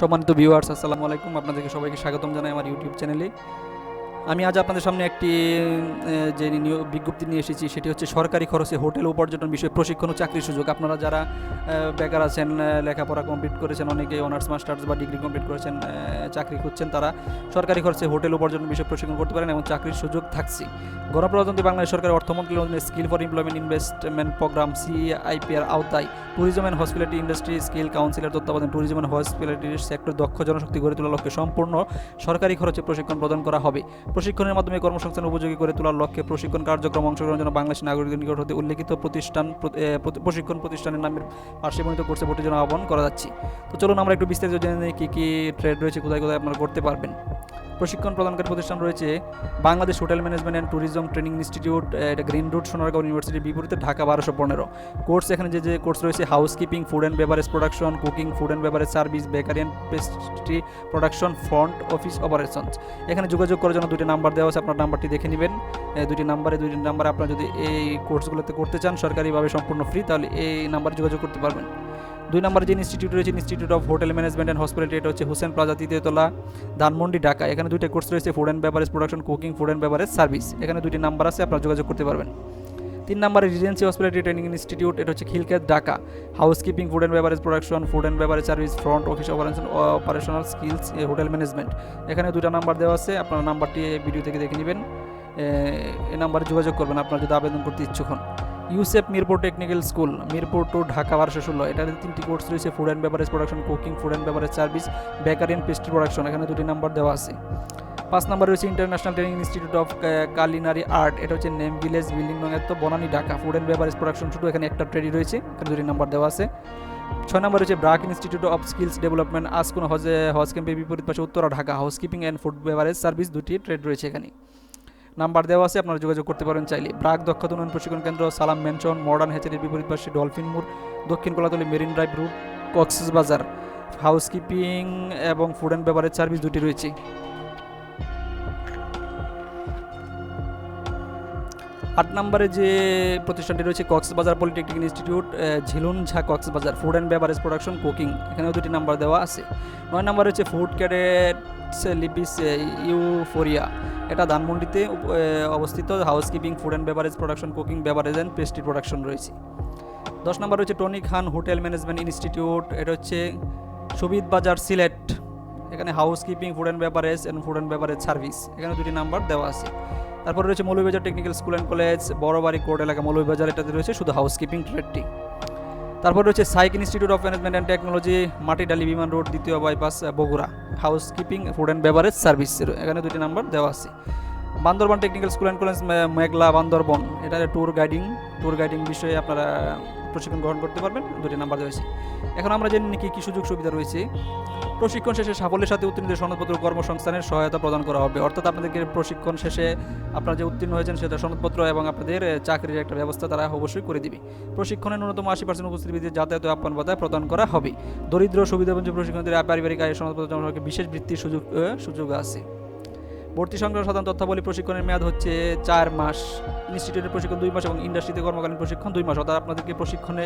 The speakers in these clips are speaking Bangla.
সম্মানিত ভিউয়ার্স আসসালামু আলাইকুম। আপনাদেরকে সবাইকে স্বাগতম জানাই আমার ইউটিউব চ্যানেলে আমি আজ আপনাদের সামনে একটি যে বিজ্ঞপ্তি নিয়ে এসেছি, সেটি হচ্ছে সরকারি খরচে হোটেল ও পর্যটন বিষয়ে প্রশিক্ষণ ও চাকরির সুযোগ। আপনারা যারা বেকার আছেন লেখাপড়া কমপ্লিট করেছেন, অনেকে অনার্স মাস্টার্স বা ডিগ্রি কমপ্লিট করেছেন চাকরি খুঁজছেন, তারা সরকারি খরচে হোটেল ও পর্যটন বিষয়ে প্রশিক্ষণ করতে পারেন এবং চাকরির সুযোগ থাকছে। গণপ্রজাতন্ত্রী বাংলাদেশ সরকার অর্থ মন্ত্রণালয়ের skill for employment investment programme CIPR আওতায় tourism and hospitality industry skill কাউন্সিলের তত্ত্বাবধানে ট্যুরিজম অ্যান্ড হসপিটালিটি সেক্টর দক্ষ জনশক্তি গড়ে তোলার লক্ষ্যে সম্পূর্ণ সরকারি খরচে প্রশিক্ষণ প্রদান করা হবে। প্রশিক্ষণের মাধ্যমে কর্মসংস্থান উপযোগী করে তোলার লক্ষ্যে প্রশিক্ষণ কার্যক্রম অংশগ্রহণের জন্য বাংলাদেশ নাগরিকদের নিকট হতে উল্লেখিত প্রতিষ্ঠান প্রতি- প্রশিক্ষণ প্রতিষ্ঠানের নামের পার্শ্বে বর্ণিত কোর্সে জন্য আহ্বান করা যাচ্ছে। তো চলুন আমরা একটু বিস্তারিত জেনে নিই কী কী ট্রেড রয়েছে, কোথায় কোথায় আপনারা করতে পারবেন। প্রশিক্ষণ প্রদানকারী প্রতিষ্ঠান রয়েছে Bangladesh hotel management and tourism training institute এটা গ্রিন রুট সোনারগাঁও ইউনিভার্সিটির বিপরীতে ঢাকা বারোশো পনেরো। কোর্স এখানে যে যে কোর্স রয়েছে housekeeping food and beverage production cooking food and beverage service bakery and pastry production front office operations এখানে যোগাযোগ করার জন্য দুটি নাম্বার দেওয়া আছে, আপনার নাম্বারটি দেখে নেবেন। দুটি নাম্বারে দুটি নাম্বারে আপনারা যদি এই কোর্সগুলোতে করতে চান, সরকারিভাবে সম্পূর্ণ ফ্রি তাহলে এই নাম্বারে যোগাযোগ করতে পারবেন। দুই নম্বরে যে ইনস্টিটিউট রয়েছে institute of hotel management and hospitality এটা হচ্ছে হোসেন প্লাজা তৃতীয়তলা ধানমন্ডি, ঢাকা। এখানে দুইটা কোর্স রয়েছে food and beverage production cooking food and beverage service এখানে দুটি নাম্বার আছে, আপনারা যোগাযোগ করতে পারবেন। তিন নম্বরে রিজেন্সি হসপিটালিটি ট্রেনিং ইনস্টিটিউট এটা হচ্ছে Khilkhet Dhaka. Housekeeping food and beverage production food and beverage service front office operation operational skills hotel management এখানে দুটা নাম্বার দেওয়া আছে, আপনার নাম্বারটি ভিডিও থেকে দেখে নেবেন। এই নাম্বারে যোগাযোগ করবেন, আপনারা যদি আবেদন করতে ইচ্ছুক হন। UCEP Mirpur technical school, Mirpur two Dhaka বারোশো ষোলো। এটাতে তিনটি কোর্স রয়েছে food and beverage production cooking food and beverage service bakery and pastry production এখানে দুটি নাম্বার দেওয়া আছে। পাঁচ নাম্বার রয়েছে international training institute of culinary art এটা হচ্ছে নেম ভিলেজ বিল্ডিং নঙ্গের তো Banani Dhaka. Food and beverage production শুধু এখানে একটা ট্রেডি রয়েছে, এখানে দুটি নাম্বার দেওয়া আছে। ছয় নম্বর হচ্ছে BRAC institute of skills development Ashkona হজ হজ ক্যাম্পের বিপরীত পাশে Uttara, Dhaka. Housekeeping and food beverage service দুটি ট্রেড রয়েছে এখানে। নাম্বার দেওয়া আছে, আপনারা যোগাযোগ করতে পারেন চাইলে। ব্রাক দক্ষতা উন্নয়ন প্রশিক্ষণ কেন্দ্র, সালাম মেনশন, মডার্ন হেচারির বিপরীত পাশে ডলফিন মোড়, দক্ষিণ Kolatoli marine drive route Cox's Bazar housekeeping এবং ফুড অ্যান্ড বেভারেজ সার্ভিস দুটি রয়েছে। আট নম্বরে যে প্রতিষ্ঠানটি রয়েছে কক্সবাজার পলিটেকনিক ইনস্টিটিউট আহ, ঝিলুন ঝা Cox's Bazar food and beverage production cooking এখানেও দুটি নাম্বার দেওয়া আছে। নয় নম্বর হচ্ছে ফুড ক্যাডেটস লিপিস ইউফোরিয়া এটা ধানমন্ডিতে অবস্থিত। Housekeeping food and beverage production cooking beverage and pastry production রয়েছে। দশ নম্বর হচ্ছে Tony Khan hotel management institute এটা হচ্ছে সুবিদ বাজার সিলেট। এখানে housekeeping food and beverage and food and beverage service এখানে দুটি নাম্বার দেওয়া আছে। তারপর রয়েছে Moulvibazar technical school and college Borobari court এলাকা মৌলভীবাজার এটাতে রয়েছে শুধু হাউসকিপিং ট্রেডটি তারপর রয়েছে SAIC institute of management and technology Matidali বিমান রোড দ্বিতীয় bypass Bogura. Housekeeping food and beverage service এখানে দুটি নাম্বার দেওয়া আছে। Bandarban technical school and college Meghla Bandarban. এটা ট্যুর গাইডিং ট্যুর গাইডিং বিষয়ে আপনারা প্রশিক্ষণ গ্রহণ করতে পারবেন। দুটি নাম্বার রয়েছে। এখন আমরা জেনে কি, কী সুযোগ সুবিধা রয়েছে। প্রশিক্ষণ শেষে সাফল্যের সাথে উত্তীর্ণদের সনদপত্র কর্মসংস্থানের সহায়তা প্রদান করা হবে। অর্থাৎ আপনাদেরকে প্রশিক্ষণ শেষে আপনারা যে উত্তীর্ণ হয়েছেন সেটা সনদপত্র এবং আপনাদের চাকরির একটা ব্যবস্থা তারা অবশ্যই করে দিবে। প্রশিক্ষণে ন্যূনতম আশি পার্সেন্ট উপস্থিতি যাতায়াত ও আপ্যায়ন ভাতা প্রদান করা হবে। দরিদ্র সুবিধাবঞ্চিত প্রশিক্ষণদের পারিবারিক আয়ের সনদপত্র বিশেষ বৃত্তির সুযোগ সুযোগ আছে। ভর্তি সংক্রান্ত সাধারণ তথ্যাবলী প্রশিক্ষণের মেয়াদ হচ্ছে চার মাস। ইনস্টিটিউটের প্রশিক্ষণ দুই মাস এবং ইন্ডাস্ট্রিতে কর্মকালীন প্রশিক্ষণ দুই মাস। অর্থাৎ আপনাদেরকে প্রশিক্ষণে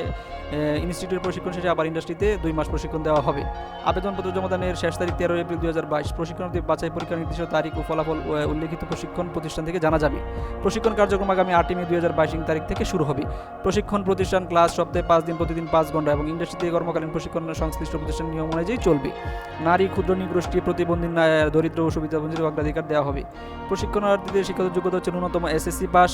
ইনস্টিটিউটের প্রশিক্ষণ শেষে আবার ইন্ডাস্ট্রিতে দুই মাস প্রশিক্ষণ দেওয়া হবে। আবেদনপত্র জমাদানের শেষ তারিখ তেরো এপ্রিল দুই হাজার বাইশ। প্রশিক্ষণার্থী বাছাই পরীক্ষার নির্দিষ্ট তারিখ ও ফলাফল উল্লেখিত প্রশিক্ষণ প্রতিষ্ঠান থেকে জানা যাবে। প্রশিক্ষণ কার্যক্রম আগামী আটই মে দুই হাজার বাইশ তারিখ থেকে শুরু হবে। প্রশিক্ষণ প্রতিষ্ঠান ক্লাস সপ্তাহে পাঁচ দিন, প্রতিদিন পাঁচ ঘণ্টা এবং ইন্ডাস্ট্রিতে কর্মকালীন প্রশিক্ষণ সংশ্লিষ্ট প্রতিষ্ঠান নিয়ম অনুযায়ী চলবে। নারী ক্ষুদ্র নিগোষ্ঠী প্রতিবন্ধী দরিদ্র ও সুবিধাবঞ্চিত অগ্রাধিকার দেওয়া হবে। প্রশিক্ষণার্থীদের শিক্ষাগত যোগ্যতা হচ্ছে ন্যূনতম এসএসসি পাস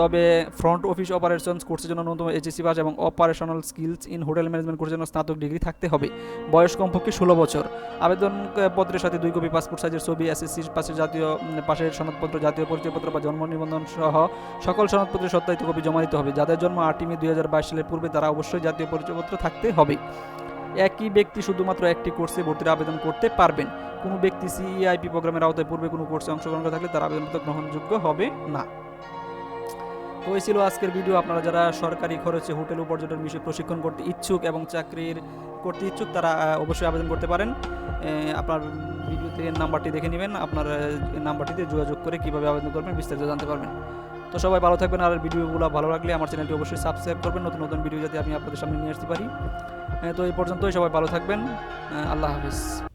তবে ফ্রন্ট অফিস অপারেশনস কোর্সের জন্য ন্যূনতম এইচএসসি পাস এবং operational skills in hotel management কোর্সের জন্য স্নাতক ডিগ্রি থাকতে হবে। বয়স কমপক্ষে ষোলো বছর। আবেদন পত্রের সাথে দুই কপি পাসপোর্ট সাইজের ছবি এসএসসি পাশের জাতীয় পাশের সনদপত্র, জাতীয় পরিচয়পত্র বা জন্ম নিবন্ধন সহ সকল সনদপত্রের সত্যায়িত কপি জমা দিতে হবে। যাদের জন্ম আটই মে দুই হাজার বাইশ সালের পূর্বে তারা অবশ্যই জাতীয় পরিচয়পত্র থাকতে হবে। একই ব্যক্তি শুধুমাত্র একটি কোর্সে ভর্তির আবেদন করতে পারবেন। কোনো ব্যক্তি সিইআইপি প্রোগ্রামের আওতায় পূর্বে কোনো কোর্সে অংশগ্রহণ করে থাকলে তার আবেদনপত্র গ্রহণযোগ্য হবে না। তো এই ছিল আজকের ভিডিও। আপনারা যারা সরকারি খরচে হোটেল ও পর্যটন বিষয়ে প্রশিক্ষণ করতে ইচ্ছুক এবং চাকরির করতে ইচ্ছুক, তারা অবশ্যই আবেদন করতে পারেন। আপনার ভিডিওতে নাম্বারটি দেখে নেবেন। আপনার নাম্বারটিতে যোগাযোগ করে কীভাবে আবেদন করবেন বিস্তারিত জানতে পারবেন। তো সবাই ভালো থাকবেন, আর ভিডিওগুলো ভালো লাগলে আমার চ্যানেলটি অবশ্যই সাবস্ক্রাইব করবেন, নতুন নতুন ভিডিও যাতে আমি আপনাদের সামনে নিয়ে আসতে পারি। তো এই পর্যন্তই, সবাই ভালো থাকবেন আল্লাহ হাফিজ।